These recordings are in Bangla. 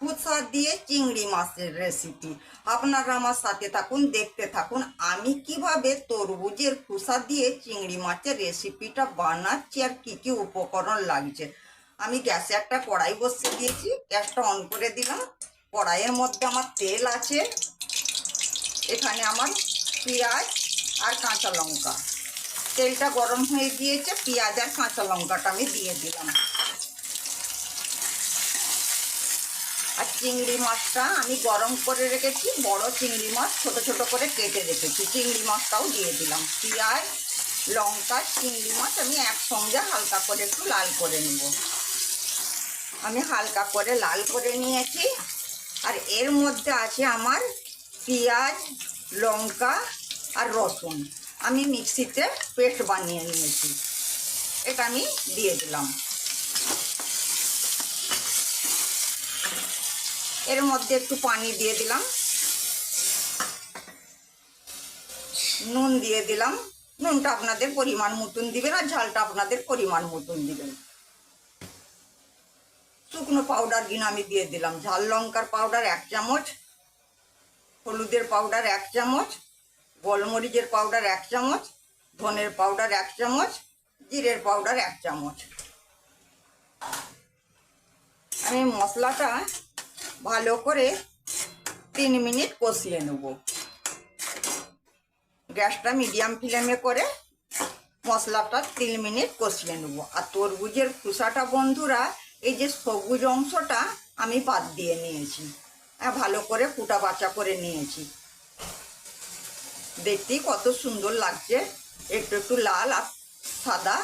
খুসা দিয়ে চিংড়ি মাছের রেসিপি আপনারা আমার সাথে থাকুন, দেখতে থাকুন, আমি কীভাবে তরমুজের খুসা দিয়ে চিংড়ি মাছের রেসিপিটা বানাচ্ছি আর কি কি উপকরণ লাগছে। আমি গ্যাসে একটা কড়াই বসিয়ে দিয়েছি, গ্যাসটা অন করে দিলাম। কড়াইয়ের মধ্যে আমার তেল আছে, এখানে আমার পেঁয়াজ আর কাঁচা লঙ্কা। তেলটা গরম হয়ে গিয়েছে, পেঁয়াজ আর কাঁচা লঙ্কাটা আমি দিয়ে দিলাম আর চিংড়ি মাছটা আমি গরম করে রেখেছি, বড় চিংড়ি মাছ ছোট ছোট করে কেটে রেখেছি। চিংড়ি মাছটাও দিয়ে দিলাম। পেঁয়াজ, লঙ্কা, চিংড়ি মাছ আমি একসঙ্গে হালকা করে একটু লাল করে নেব। আমি হালকা করে লাল করে নিয়েছি। আর এর মধ্যে আছে আমার পেঁয়াজ, লঙ্কা আর রসুন। আমি মিক্সিতে পেস্ট বানিয়ে নিয়েছি। এটা আমি দিয়ে দিলাম। এর মধ্যে একটু পানি দিয়ে দিলাম। নুন দিয়ে দিলাম। নুনটা আপনাদের পরিমাণ মতন দিবেন আর ঝালটা আপনাদের পরিমাণ মতন দিবেন। শুকনো পাউডার কিনে আমি দিয়ে দিলাম। ঝাল লঙ্কার পাউডার এক চামচ, হলুদের পাউডার এক চামচ, গোলমরিচের পাউডার এক চামচ, ধনের পাউডার এক চামচ, জিরের পাউডার এক চামচ। আমি মশলাটা ভালো করে তিন মিনিট কষিয়ে নেব। গ্যাসটা মিডিয়াম ফ্লেমে করে মশলাটা তিন মিনিট কষিয়ে নেব। আর তরমুজের খোসাটা বন্ধুরা, এই যে সবুজ অংশটা আমি বাদ দিয়ে নিয়েছি। হ্যাঁ ভালো করে ফুটা বাচা করে নিয়েছি। দেখতেই কত সুন্দর লাগছে। একটু একটু লাল আর সাদা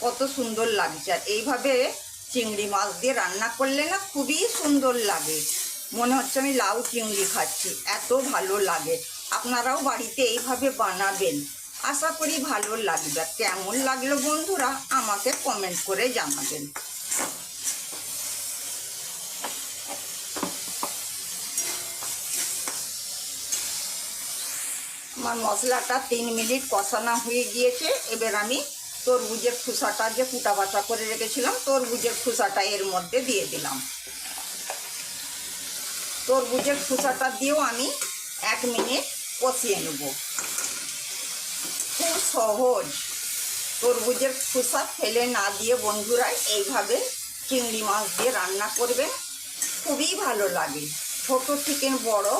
কত সুন্দর লাগছে। আর এইভাবে চিংড়ি মাছ দিয়ে রান্না করলে না খুবই সুন্দর লাগে। মনে হচ্ছে আমি লাউ চিংড়ি খাচ্ছি, এত ভালো লাগে। আপনারাও বাড়িতে এইভাবে বানাবেন। আশা করি ভালো লাগবে। কেমন লাগল বন্ধুরা, আমাকে কমেন্ট করে জানাবেন। আমার মশলাটা তিন মিনিট কষানো হয়ে গিয়েছে, এবার আমি তরমুজের খোসাটা যে কুটা বাটা করে রেখেছিলাম, তরমুজের খোসাটা এর মধ্যে দিয়ে দিলাম। তরমুজের খোসাটা দিয়েও আমি এক মিনিট কষিয়ে নেব। খুব সহজ। তরমুজের খোসা ফেলে না দিয়ে বন্ধুরা এইভাবে চিংড়ি মাছ দিয়ে রান্না করবেন। খুবই ভালো লাগে। ছোট চিকেন বড়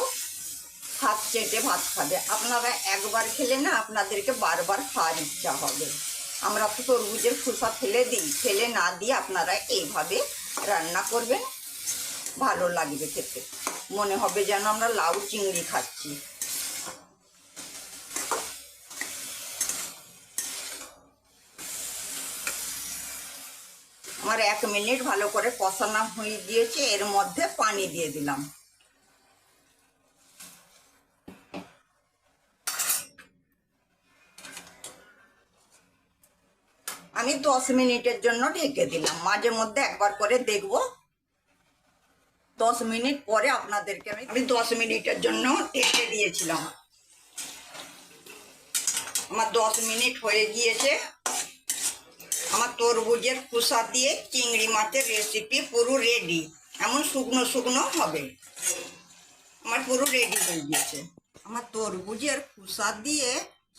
হাত চেটে ভাত খাবে। আপনারা একবার খেলে না আপনাদেরকে বারবার খাওয়ার ইচ্ছা হবে। আমরা তো তরমুজের খোসা ফেলে দিই, ফেলে না দিয়ে আপনারা এইভাবে রান্না করবেন। ভালো লাগবে খেতে। মনে হবে যেন আমরা লাউ চিংড়ি খাচ্ছি। আমার এক মিনিট ভালো করে কষানো হয়ে গিয়েছে, এর মধ্যে পানি দিয়ে দিলাম। আমি দশ মিনিটের জন্য ঢেকে দিলাম। মাঝে মধ্যে একবার করে দেখব। দশ মিনিট পরে আপনাদেরকে আমি আমি দশ মিনিটের জন্য ঢেকে দিয়েছিলাম। আমার দশ মিনিট হয়ে গিয়েছে। আমার তরমুজের খোসা দিয়ে চিংড়ি মাছের রেসিপি পুরো রেডি এমন শুকনো শুকনো হবে। আমার পুরো রেডি হয়ে গিয়েছে। আমার তরমুজের খোসা দিয়ে